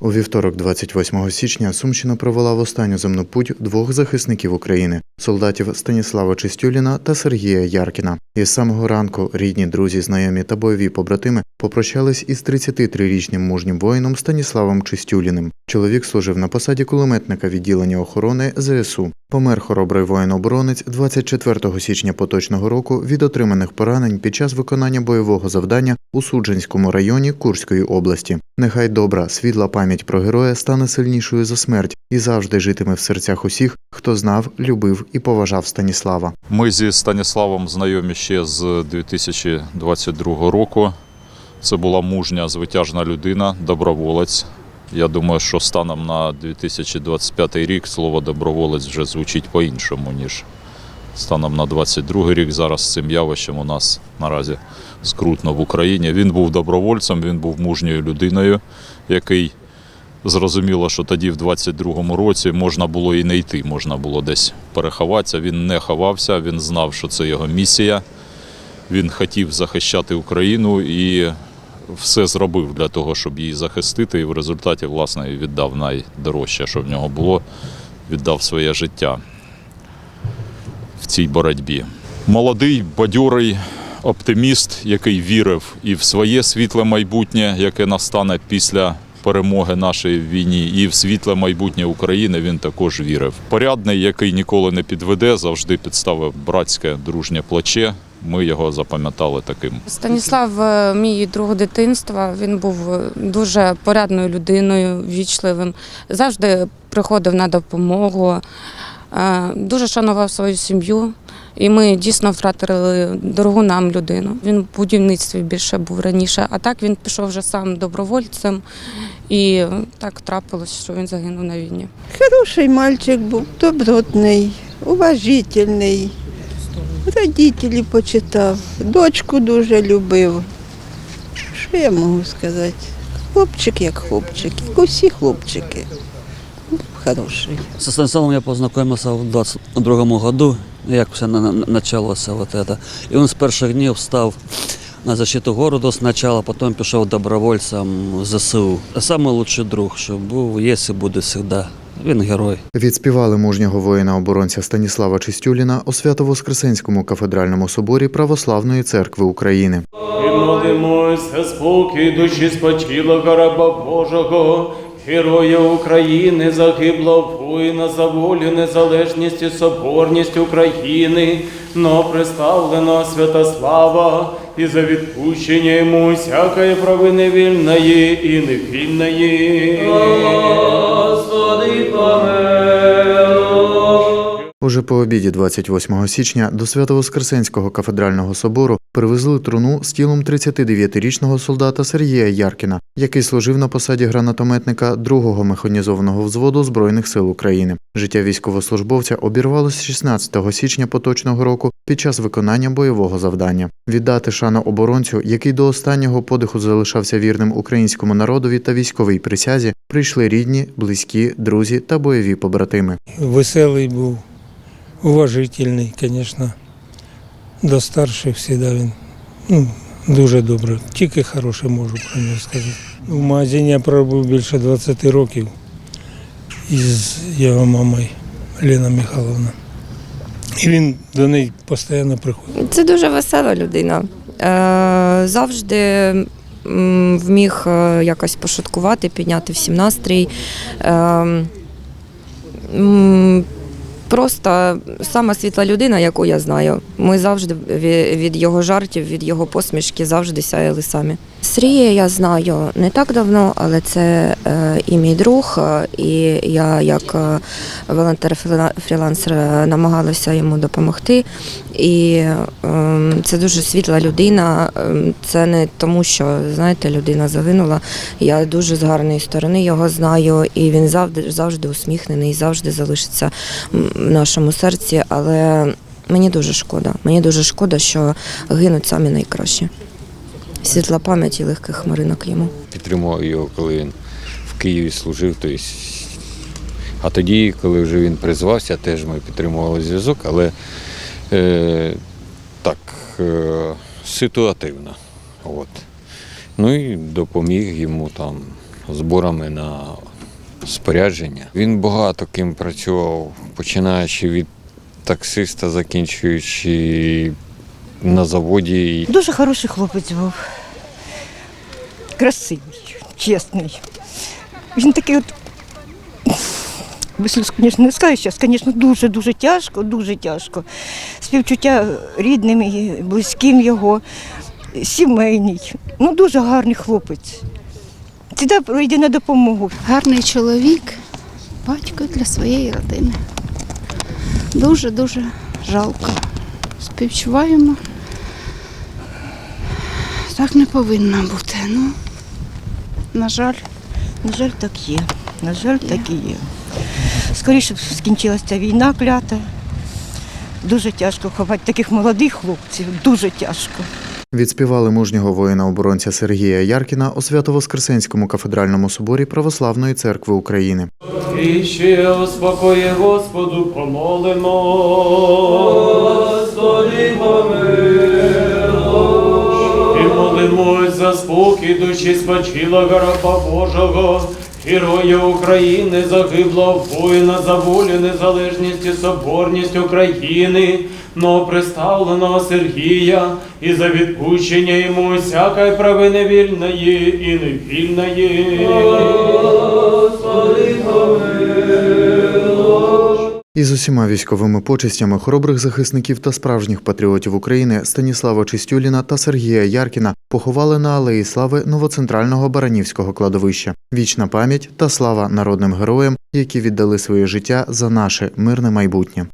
У вівторок, 28 січня, Сумщина провела в останню земну путь двох захисників України солдатів Станіслава Чистюліна та Сергія Яркіна. Із самого ранку рідні, друзі, знайомі та бойові побратими попрощались із 33-річним мужнім воїном Станіславом Чистюліним. Чоловік служив на посаді кулеметника відділення охорони ЗСУ. Помер хоробрий воїн-оборонець 24 січня поточного року від отриманих поранень під час виконання бойового завдання у Суджанському районі Курської області. Нехай добра, світла пам'ять про героя стане сильнішою за смерть і завжди житиме в серцях усіх, хто знав, любив і поважав Станіслава. Ми зі Станіславом знайомі ще з 2022 року. Це була мужня, звитяжна людина, доброволець. Я думаю, що станом на 2025 рік слово доброволець вже звучить по-іншому, ніж станом на 22 рік. Зараз з цим явищем у нас наразі скрутно в Україні. Він був добровольцем, він був мужньою людиною, який зрозуміло, що тоді, в 22-му році, можна було і не йти, можна було десь переховатися. Він не ховався, він знав, що це його місія. Він хотів захищати Україну і все зробив для того, щоб її захистити. І в результаті, власне, віддав найдорожче, що в нього було, віддав своє життя в цій боротьбі. Молодий, бадьорий оптиміст, який вірив і в своє світле майбутнє, яке настане після перемоги нашої війні, і в світле майбутнє України він також вірив. Порядний, який ніколи не підведе, завжди підставив братське дружнє плече. Ми його запам'ятали таким. Станіслав, е, мій друг дитинства, він був е, дуже порядною людиною, вічливим, завжди приходив на допомогу, е, дуже шанував свою сім'ю. І ми дійсно втратили дорогу нам людину. Він в будівництві більше був раніше, а так він пішов вже сам добровольцем, і так трапилось, що він загинув на війні. Хороший мальчик був, добротний, уважительний. Родителі почитав, дочку дуже любив. Що я можу сказати? Хлопчик як хлопчик, як усі хлопчики. Хороший. Со Станиславом я познакомился в 22 году, як все началося вот. И он с перших днів став на защиту городу спочатку, потім пішов добровольцем в ЗСУ. Самий лучший друг, що був, є і буде завжди. Він герой. Відспівали мужнього воїна-оборонця Станіслава Чистюліна у Свято-Воскресенському кафедральному соборі Православної церкви України. І молимося спокій душі спочилого раба Божого, героя України, загиблого воїна за волю, незалежність і соборність України, но представлено Святослава і за відпущення йому всякої провини вільної і невільної. Уже по обіді 28 січня до Свято-Воскресенського кафедрального собору привезли труну з тілом 39-річного солдата Сергія Яркіна, який служив на посаді гранатометника 2-го механізованого взводу Збройних сил України. Життя військовослужбовця обірвалося 16 січня поточного року під час виконання бойового завдання. Віддати шану оборонцю, який до останнього подиху залишався вірним українському народові та військовій присязі, прийшли рідні, близькі, друзі та бойові побратими. Веселий був, уважительний, звісно. До старших завжди він ну, дуже добре. Тільки хороше можу про нього сказати. В магазині я пробув більше 20 років із його мамою Лена Михайловна. І він до неї постійно приходить. Це дуже весела людина. Е, Завжди вміг е, якось пошуткувати, підняти всім настрій. Просто сама світла людина, яку я знаю. Ми завжди від його жартів, від його посмішки завжди сяяли самі. Срія я знаю не так давно, але це е, і мій друг, е, і я як е, волонтер-фрілансер намагалася йому допомогти. І ем, це дуже світла людина. Ем, Це не тому, що знаєте, людина загинула. Я дуже з гарної сторони його знаю, і він завжди завжди усміхнений, завжди залишиться в нашому серці. Але мені дуже шкода. Мені дуже шкода, що гинуть самі найкращі. Світла пам'ять і легких хмаринок йому. підтримував його, коли він в Києві служив. А тоді, коли вже він призвався, теж ми підтримували зв'язок, але е, так е, ситуативно. От. Ну і допоміг йому там зборами на спорядження. Він багато ким працював, починаючи від таксиста, закінчуючи на заводі. Дуже хороший хлопець був. Красивий, чесний. Він такий от. Сліз, звісно, не скажу зараз, звісно, дуже-дуже тяжко, дуже тяжко. Співчуття рідним, і близьким його, сімейний. Ну, дуже гарний хлопець. Завжди прийде на допомогу. гарний чоловік, батько для своєї родини. Дуже-дуже жалко. Співчуваємо. Так не повинно бути. Ну, на жаль, На жаль, так є. На жаль, так і є. Скоріше б скінчилася ця війна клята. Дуже тяжко ховати таких молодих хлопців, дуже тяжко. Відспівали мужнього воїна-оборонця Сергія Яркіна у Свято-Воскресенському кафедральному соборі Православної церкви України. І ще успокої Господу помолимо. Господи, І молимось за спокій душі спочила раба Божого, героя України, загибло воїна за волю, незалежність і соборність України, новоприставленого Сергія, і за відпущення йому всякої прави вільної і невільної. Із усіма військовими почестями хоробрих захисників та справжніх патріотів України Станіслава Чистюліна та Сергія Яркіна поховали на алеї слави новоцентрального Баранівського кладовища. Вічна пам'ять та слава народним героям, які віддали своє життя за наше мирне майбутнє.